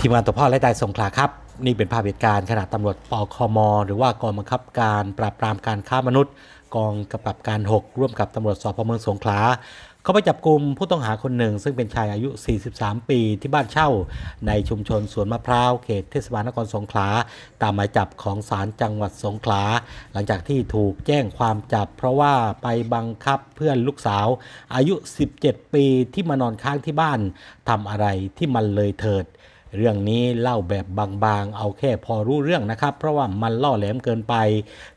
ทีมงานตัวพ่อและตายสงขลาครับ นี่เป็นภาพเหตุการณ์ขณะตำรวจปคม หรือว่ากองบังคับการปราบปรามการค้ามนุษย์ กองกำกับการ 6 ร่วมกับตำรวจสพเมืองสงขลาเขาไปจับกลุ่มผู้ต้องหาคนหนึ่ง ซึ่งเป็นชายอายุ 43 ปีที่บ้านเช่า ในชุมชนสวนมะพร้าวเขตเทศบาลนครสงขลา ตามหมายจับของศาลจังหวัดสงขลา หลังจากที่ถูกแจ้งความจับ เพราะว่าไปบังคับเพื่อนลูกสาว อายุ 17 ปีที่มานอนค้างที่บ้านทำอะไรที่มันเลยเถิด เรื่องนี้เล่าแบบบางๆ เอาแค่พอรู้เรื่องนะครับ เพราะว่ามันล่อแหลมเกินไป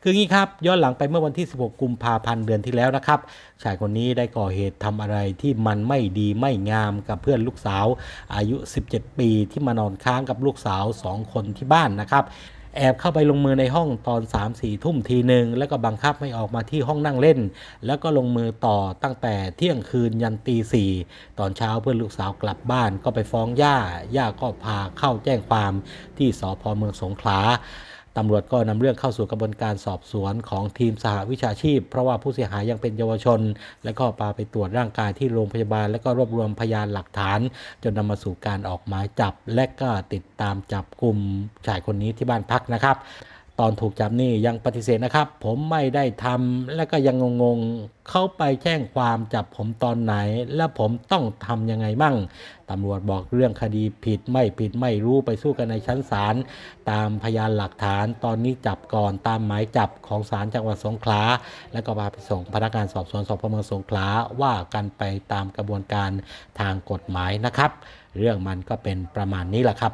คืองี้ครับ ย้อนหลังไปเมื่อวันที่ 16 กุมภาพันธ์เดือนที่แล้วนะครับ ชายคนนี้ได้ก่อเหตุทำอะไรที่มันไม่ดีไม่งามกับเพื่อนลูกสาว อายุ 17 ปีที่มานอนค้างกับลูกสาว 2 คนที่บ้านนะครับ แอบเข้าไปลงมือในห้องตอน3 4ทุ่มทีหนึ่งแล้วก็บังคับให้ออกมาที่ห้องนั่งเล่น แล้วก็ลงมือต่อตั้งแต่เที่ยงคืนยันตีสี่ตอนเช้าเพื่อนลูกสาวกลับบ้านก็ไปฟ้องย่าย่าก็พาเข้าแจ้งความที่สพเมืองสงขลา ตำรวจก็นำเรื่องเข้าสู่กระบวนการสอบสวนของทีมสหวิชาชีพ เพราะว่าผู้เสียหายยังเป็นเยาวชน และก็พาไปตรวจร่างกายที่โรงพยาบาล และก็รวบรวมพยานหลักฐาน จนนำมาสู่การออกหมายจับ และก็ติดตามจับกลุ่มชายคนนี้ที่บ้านพักนะครับ ตอนถูกจับนี่ยังปฏิเสธนะครับ ผมไม่ได้ทำและก็ยังงงๆเขาไปแจ้งความจับผมตอนไหน และผมต้องทำยังไงมั่งตำรวจบอกเรื่องคดีผิดไม่ผิดไม่รู้ไปสู้กันในชั้นศาลตามพยานหลักฐานตอนนี้จับก่อนตามหมายจับของศาลจังหวัดสงขลาและก็พาไปส่งพนักงานสอบสวนสพเมืองสงขลาว่ากันไปตามกระบวนการทางกฎหมายนะครับ เรื่องมันก็เป็นประมาณนี้แหละครับ